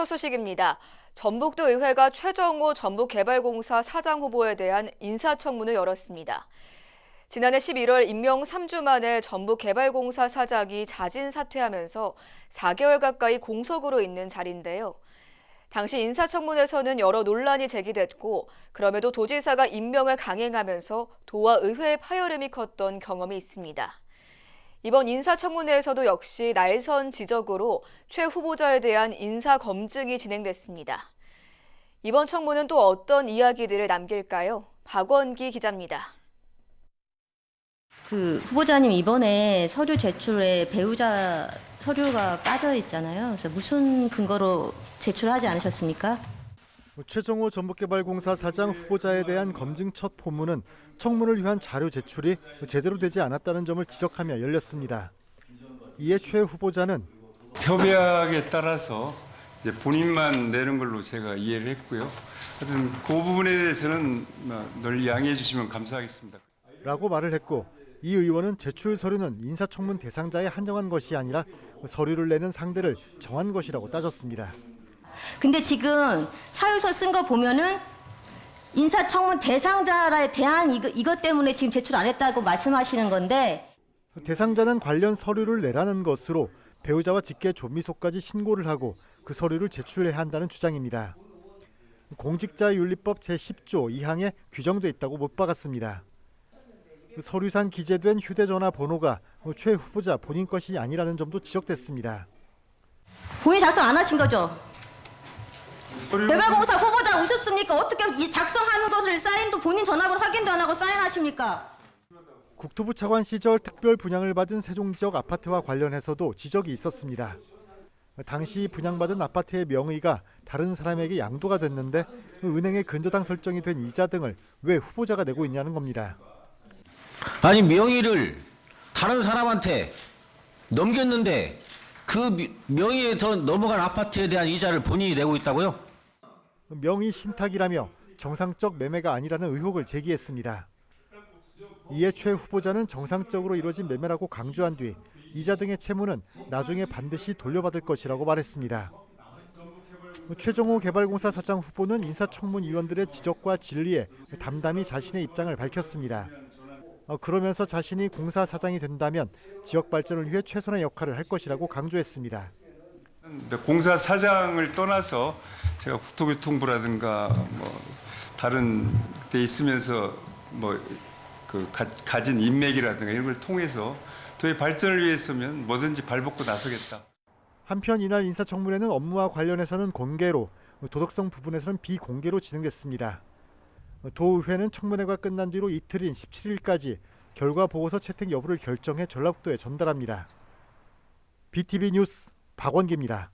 첫 소식입니다. 전북도 의회가 최정호 전북개발공사 사장 후보에 대한 인사청문을 열었습니다. 지난해 11월 임명 3주 만에 전북개발공사 사장이 자진 사퇴하면서 4개월 가까이 공석으로 있는 자리인데요. 당시 인사청문회에서는 여러 논란이 제기됐고 그럼에도 도지사가 임명을 강행하면서 도와 의회의 파열음이 컸던 경험이 있습니다. 이번 인사청문회에서도 역시 날선 지적으로 최 후보자에 대한 인사 검증이 진행됐습니다. 이번 청문은 또 어떤 이야기들을 남길까요? 박원기 기자입니다. 그 후보자님 이번에 서류 제출에 배우자 서류가 빠져 있잖아요. 그래서 무슨 근거로 제출하지 않으셨습니까? 최정호 전북개발공사 사장 후보자에 대한 검증 첫 포문은 청문을 위한 자료 제출이 제대로 되지 않았다는 점을 지적하며 열렸습니다. 이에 최 후보자는 협약에 따라서 이제 본인만 내는 걸로 제가 이해를 했고요. 하여튼 그 부분에 대해서는 널리 양해해 주시면 감사하겠습니다. 라고 말을 했고 이 의원은 제출 서류는 인사청문 대상자에 한정한 것이 아니라 서류를 내는 상대를 정한 것이라고 따졌습니다. 근데 지금 사유서 쓴 거 보면은 인사청문 대상자에 대한 이거, 이것 때문에 지금 제출 안 했다고 말씀하시는 건데 대상자는 관련 서류를 내라는 것으로 배우자와 직계 조미소까지 신고를 하고 그 서류를 제출해야 한다는 주장입니다. 공직자윤리법 제10조 2항에 규정돼 있다고 못 박았습니다. 그 서류상 기재된 휴대전화 번호가 최 후보자 본인 것이 아니라는 점도 지적됐습니다. 본인 작성 안 하신 거죠? 개발공사 후보자 오셨습니까? 어떻게 이 작성하는 것을 사인도 본인 전화번호 확인도 안 하고 사인하십니까? 국토부 차관 시절 특별 분양을 받은 세종 지역 아파트와 관련해서도 지적이 있었습니다. 당시 분양받은 아파트의 명의가 다른 사람에게 양도가 됐는데 은행에 근저당 설정이 된 이자 등을 왜 후보자가 내고 있냐는 겁니다. 아니 명의를 다른 사람한테 넘겼는데 그 미- 명의에 더 넘어간 아파트에 대한 이자를 본인이 내고 있다고요? 명의 신탁이라며 정상적 매매가 아니라는 의혹을 제기했습니다. 이에 최 후보자는 정상적으로 이루어진 매매라고 강조한 뒤 이자 등의 채무는 나중에 반드시 돌려받을 것이라고 말했습니다. 최정호 개발공사 사장 후보는 인사청문위원들의 지적과 진리에 담담히 자신의 입장을 밝혔습니다. 어, 그러면서 자신이 공사 사장이 된다면 지역 발전을 위해 최선의 역할을 할 것이라고 강조했습니다. 공사 사장을 떠나서 제가 국토교통부라든가 뭐 다른 데 있으면서 뭐그 가진 인맥이라든가 이런 걸 통해서 도의 발전을 위해서면 뭐든지 발벗고 나서겠다. 한편 이날 인사청문회는 업무와 관련해서는 공개로, 도덕성 부분에서는 비공개로 진행됐습니다. 도의회는 청문회가 끝난 뒤로 이틀인 17일까지 결과 보고서 채택 여부를 결정해 전라북도에 전달합니다. BTV 뉴스 박원기입니다.